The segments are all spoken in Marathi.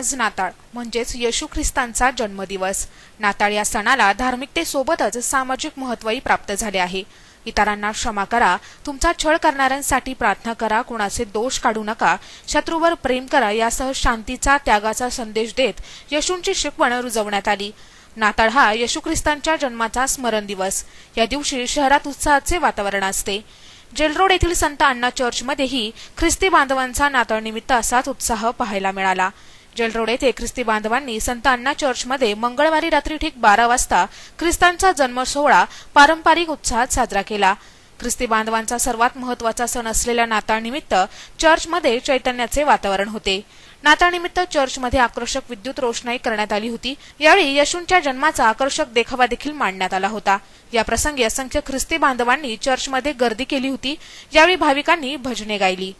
आज नाताळ म्हणजेच येशू ख्रिस्तांचा जन्मदिवस. नाताळ या सणाला धार्मिकतेसोबतच सामाजिक महत्त्वही प्राप्त झाले आहे. इतरांना क्षमा करा तुमचा छळ करणाऱ्यांसाठी प्रार्थना करा कुणाचे दोष काढू नका शत्रूवर प्रेम करा यासह शांतीचा त्यागाचा संदेश देत येशूंची शिकवण रुजवण्यात आली. नाताळ हा येशू ख्रिस्तांच्या जन्माचा स्मरण दिवस. या दिवशी शहरात उत्साहाचे वातावरण असते. जेलरोड येथील संत अण्णा चर्चमध्येही ख्रिस्ती बांधवांचा नाताळ निमित्त असाच उत्साह पाहायला मिळाला. जलरोड येथे ख्रिस्ती बांधवांनी संत अण्णा चर्चमध्ये मंगळवारी रात्री ठीक बारा वाजता ख्रिस्तांचा जन्म सोहळा पारंपरिक उत्साहात साजरा केला. ख्रिस्ती बांधवांचा सर्वात महत्त्वाचा सण असलेल्या नाताळनिमित्त चर्चमध्ये चैतन्याचे वातावरण होते. नाताळनिमित्त चर्चमध्ये आकर्षक विद्युत रोषणाई करण्यात आली होती. यावेळी यशूंच्या जन्माचा आकर्षक देखावा देखील मांडण्यात आला होता. या प्रसंगी असंख्य ख्रिस्ती बांधवांनी चर्चमध्ये गर्दी केली होती. यावेळी भाविकांनी भजने गायली.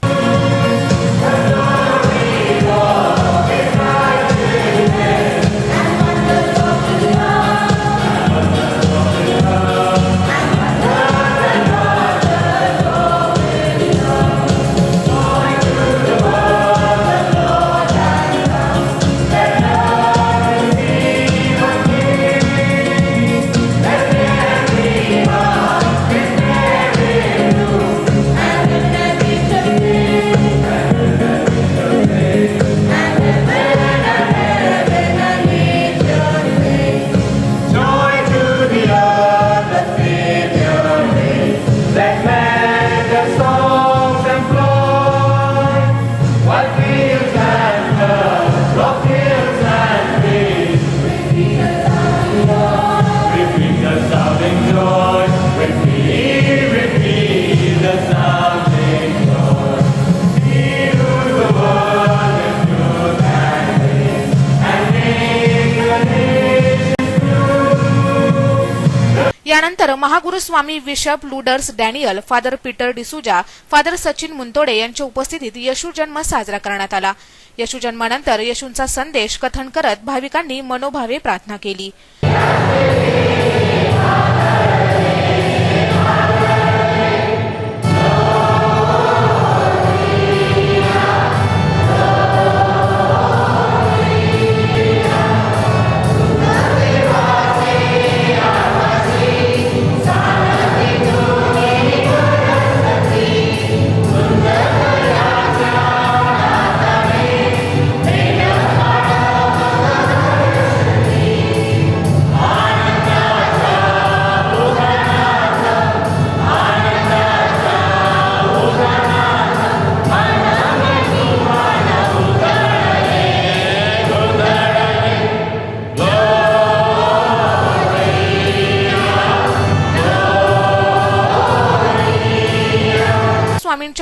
यानंतर महागुरुस्वामी bishop Lourdes Daniel father Peter D'Souza father Sachin Muntode यांच्या उपस्थितीत येशू जन्म साजरा करण्यात आला. येशू जन्मानंतर येशूंचा संदेश कथन करत भाविकांनी मनोभावे प्रार्थना केली.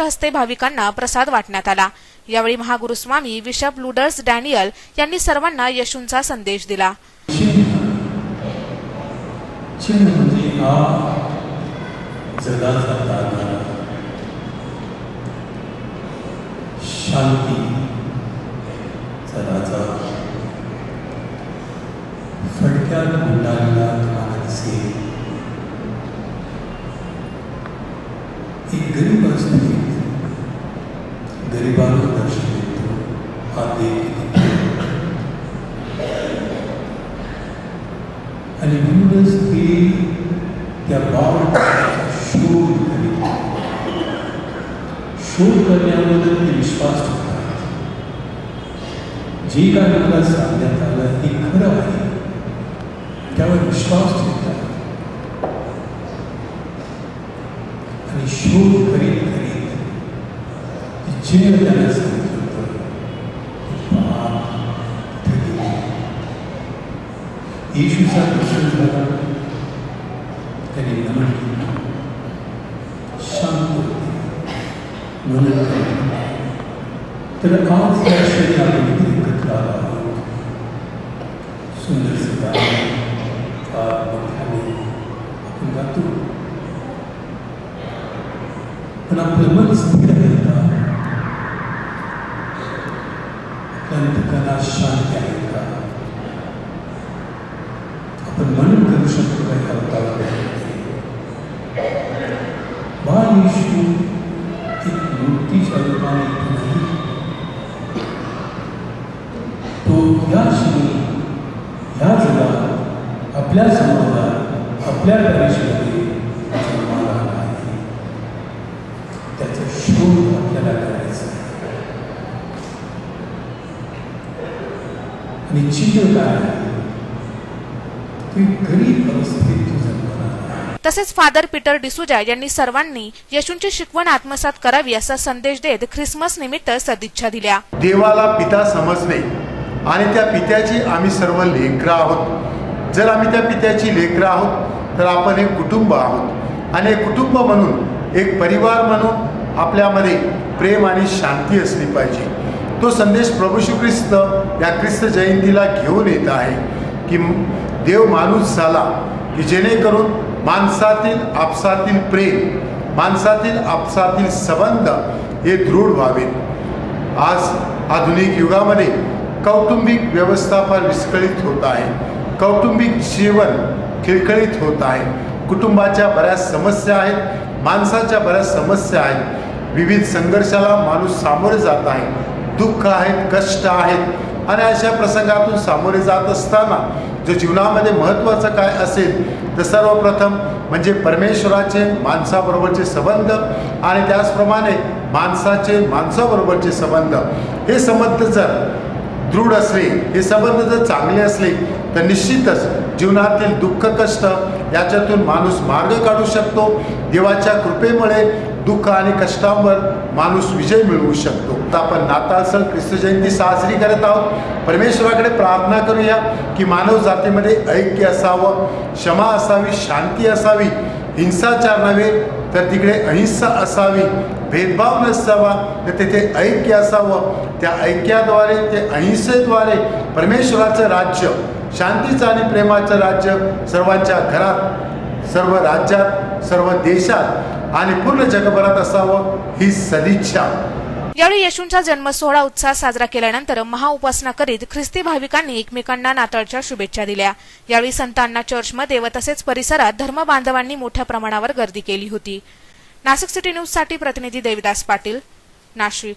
हस्ते भाविकांना प्रसाद वाटण्यात आला. यावेळी महागुरुस्वामी बिशप लुडर्स डॅनियल यांनी सर्वांना येशूंचा संदेश दिला. चिन्ह जगाचा शांती. राजा फडक्यात गुंडाळलेला तुम्हाला दिसेल एक गरीब असते. गरिबांना दर्शन देतो हा देव आणि म्हणूनच ते त्या बाळाचा शोध शोध करण्याबद्दल ते विश्वास ठेवतात जे काय मला सांगण्यात आलं ते खरं आहे. त्यावर विश्वास ठेवतात आणि शोध करीत करीत ते जे त्याला सांगितलं होतं ते पाप तिथे गेले. येशूचा दर्शन झाला त्यांनी नमन केलं शांत होते म्हणून तर आज या क्षणी आपण इथे एकत्र आलो आहोत सुंदर गाणं फार मोठ्याने आपण गातो पण आपलं मन स्थिर आहे आणि दुःखाला का आपण मन करू शकतो काय करता एक तो या क्षणी या जगात आपल्या समाजात आपल्या परीक्षेमध्ये जन्माला त्याचा शोध आपल्याला आहे? ती गरीब परिस्थितीत तो जन्माला आला आहे. तसेच फादर पीटर डिसुजा यांनी सर्वांनी येशूंची शिकवण आत्मसात करावी असा संदेश देत ख्रिसमस निमित्त सदिच्छा दिल्या देवाला पिता समजणे आणि त्या पित्याची आम्ही सर्व लेकरं आहोत जर आम्ही त्या पित्याची लेकरं आहोत तर आपण एक कुटुंब आहोत आणि एक कुटुंब म्हणून एक परिवार म्हणून आपल्यामध्ये प्रेम आणि शांती असली पाहिजे तो संदेश प्रभू श्री ख्रिस्त या ख्रिस्त जयंतीला घेऊन येत आहे की देव माणूस झाला की जेणेकरून माणसातील आपसातील प्रेम माणसातील आपसातील संबंध हे दृढ व्हावेत. आज आधुनिक युगामध्ये कौटुंबिक व्यवस्था फार विस्कळीत होत आहे. कौटुंबिक जीवन खिळखळीत होत आहे. कुटुंबाच्या बऱ्याच समस्या आहेत माणसाच्या बऱ्याच समस्या आहेत. विविध संघर्षाला माणूस सामोरे जात आहे. दुःख आहेत कष्ट आहेत. आणि अशा प्रसंगातून सामोरे जात असताना जो जीवनामध्ये महत्त्वाचं काय असेल तर सर्वप्रथम म्हणजे परमेश्वराचे माणसाबरोबरचे संबंध आणि त्याचप्रमाणे माणसाचे माणसाबरोबरचे संबंध. हे संबंध जर दृढ असले हे संबंध जर चांगले असले तर निश्चितच जीवनातील दुःख कष्ट याच्यातून माणूस मार्ग काढू शकतो. देवाच्या कृपेमुळे दुःख आणि कष्टांवर माणूस विजय मिळवू शकतो. आता आपण नाताळ सण ख्रिस्त जयंती साजरी करत आहोत. परमेश्वराकडे प्रार्थना करूया की मानव जातीमध्ये ऐक्य असावं क्षमा असावी शांती असावी हिंसाचार नव्हे तर तिकडे अहिंसा असावी भेदभाव नसावा तर तेथे ऐक्य असावं. त्या ऐक्याद्वारे ते अहिंसेद्वारे परमेश्वराचं राज्य शांतीचं आणि प्रेमाचं राज्य सर्वांच्या घरात सर्व राज्यात सर्व देशात आणि पूर्ण जगभरात असावं ही सदिच्छा. यावेळी येशूंचा जन्मसोहळा उत्साहात साजरा केल्यानंतर महाउपासना करीत ख्रिस्ती भाविकांनी एकमेकांना नाताळच्या शुभेच्छा दिल्या. यावेळी संतांना चर्चमध्ये व तसेच परिसरात धर्म बांधवांनी मोठ्या प्रमाणावर गर्दी केली होती. नाशिक सिटी न्यूजसाठी प्रतिनिधी देविदास पाटील नाशिक.